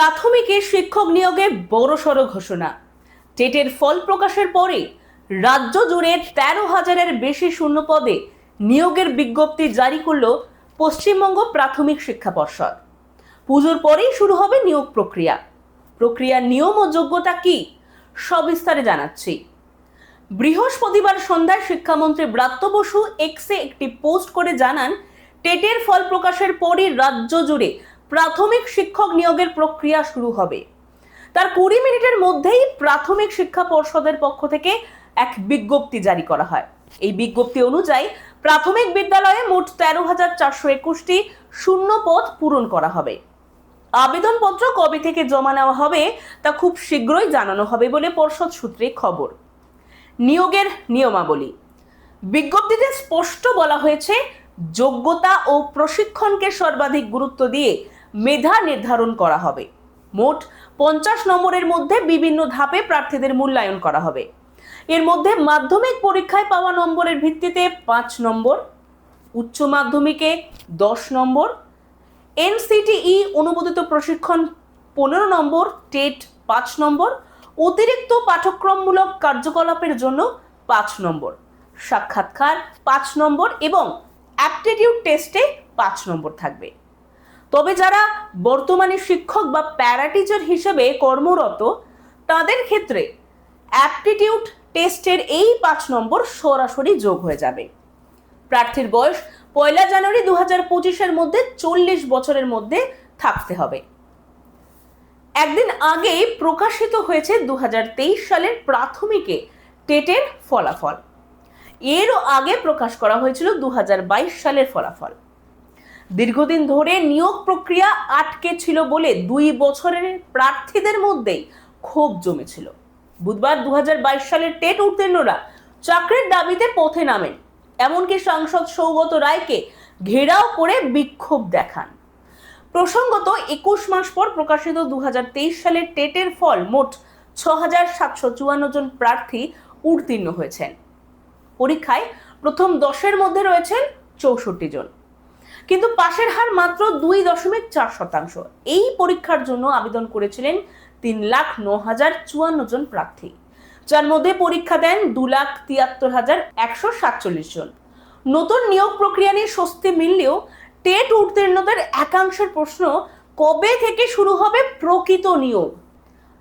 প্রাথমিকে শিক্ষক নিয়োগে বড়সড় ঘোষণা। টেটের ফল প্রকাশের পরে রাজ্য জুড়ে তেরো হাজারের বেশি শূন্য পদে নিয়োগের বিজ্ঞপ্তি জারি করল পশ্চিমবঙ্গ প্রাথমিক শিক্ষা পর্ষদ। পুজোর পরেই শুরু হবে নিয়োগ প্রক্রিয়া। প্রক্রিয়ার নিয়ম ও যোগ্যতা কি সবিস্তারে জানাচ্ছি। বৃহস্পতিবার সন্ধ্যায় শিক্ষামন্ত্রী ব্রাত্য বসু এক্সে একটি পোস্ট করে জানান, টেটের ফল প্রকাশের পরই রাজ্য জুড়ে প্রাথমিক শিক্ষক নিয়োগের প্রক্রিয়া শুরু হবে। তার কুড়ি মিনিটের মধ্যেই প্রাথমিক শিক্ষা পর্ষদের পক্ষ থেকে এক বিজ্ঞপ্তি জারি করা হয়। এই বিজ্ঞপ্তি অনুযায়ী প্রাথমিক বিদ্যালয়ে মোট তেরো হাজার চারশো একুশটি শূন্য পদ পূরণ করা হবে। আবেদনপত্র কবে থেকে জমা নেওয়া হবে তা খুব শীঘ্রই জানানো হবে বলে পর্ষদ সূত্রে খবর। নিয়োগের নিয়মাবলী। বিজ্ঞপ্তিতে স্পষ্ট বলা হয়েছে, যোগ্যতা ও প্রশিক্ষণকে সর্বাধিক গুরুত্ব দিয়ে মেধা নির্ধারণ করা হবে। মোট পঞ্চাশ নম্বরের মধ্যে বিভিন্ন ধাপে প্রার্থীদের মূল্যায়ন করা হবে। এর মধ্যে মাধ্যমিক পরীক্ষায় পাওয়া নম্বরের ভিত্তিতে পাঁচ নম্বর, উচ্চ মাধ্যমিকে দশ নম্বর, এনসিটিই অনুমোদিত প্রশিক্ষণ পনেরো নম্বর, টেট পাঁচ নম্বর, অতিরিক্ত পাঠ্যক্রমমূলক কার্যকলাপের জন্য পাঁচ নম্বর, সাক্ষাৎকার পাঁচ নম্বর এবং অ্যাপটিটিউড টেস্টে পাঁচ নম্বর থাকবে। তবে যারা বর্তমানে শিক্ষক বা প্যারাটিচার হিসেবে কর্মরত, তাদের ক্ষেত্রে অ্যাপটিটিউড টেস্টের এই পাঁচ নম্বর সরাসরি যোগ হয়ে যাবে। প্রার্থীর বয়স পয়লা জানুয়ারি দু হাজার পঁচিশের মধ্যে চল্লিশ বছরের মধ্যে থাকতে হবে। একদিন আগে প্রকাশিত হয়েছে দু হাজার তেইশ সালের প্রাথমিকে টেটের ফলাফল। এরও আগে প্রকাশ করা হয়েছিল দু হাজার বাইশ সালের ফলাফল। দীর্ঘদিন ধরে নিয়োগ প্রক্রিয়া আটকে ছিল বলে দুই বছরের প্রার্থীদের মধ্যেই ক্ষোভ জমেছিল। বুধবার দুহাজার বাইশ সালের টেট উত্তীর্ণরা চাকরির দাবিতে পথে নামেন। এমনকি সাংসদ সৌগত রায়কে ঘেরাও করে বিক্ষোভ দেখান। প্রসঙ্গত, একুশ মাস পর প্রকাশিত দু হাজার তেইশ সালের টেটের ফল মোট ছ সাতশো চুয়ান্ন জন প্রার্থী উত্তীর্ণ হয়েছেন। পরীক্ষায় প্রথম দশের মধ্যে রয়েছেন চৌষট্টি জন। কিন্তু পাশের হার মাত্র দুই দশমিক চার শতাংশ। এই পরীক্ষার জন্য আবেদন করেছিলেন তিন লাখ ন হাজার চুয়ান্ন জন প্রার্থী, যার মধ্যে পরীক্ষা দেন দু লাখ তিয়াত্তর হাজার একশো সাতচল্লিশ জন। নতুন নিয়োগ প্রক্রিয়া নিয়ে স্বস্তি মিললেও টেট উত্তীর্ণদের একাংশের প্রশ্ন, কবে থেকে শুরু হবে প্রকৃত নিয়োগ?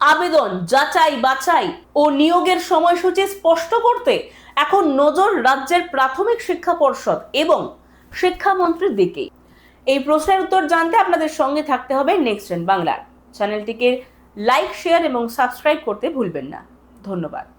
আবেদন, যাচাই, বাছাই ও নিয়োগের সময়সূচি স্পষ্ট করতে এখন নজর রাজ্যের প্রাথমিক শিক্ষা পর্ষদ এবং শিক্ষামন্ত্রীর দিকেই। এই প্রশ্নের উত্তর জানতে আপনাদের সঙ্গে থাকতে হবে নেক্সট বাংলার চ্যানেলটিকে লাইক শেয়ার এবং সাবস্ক্রাইব করতে ভুলবেন না। ধন্যবাদ।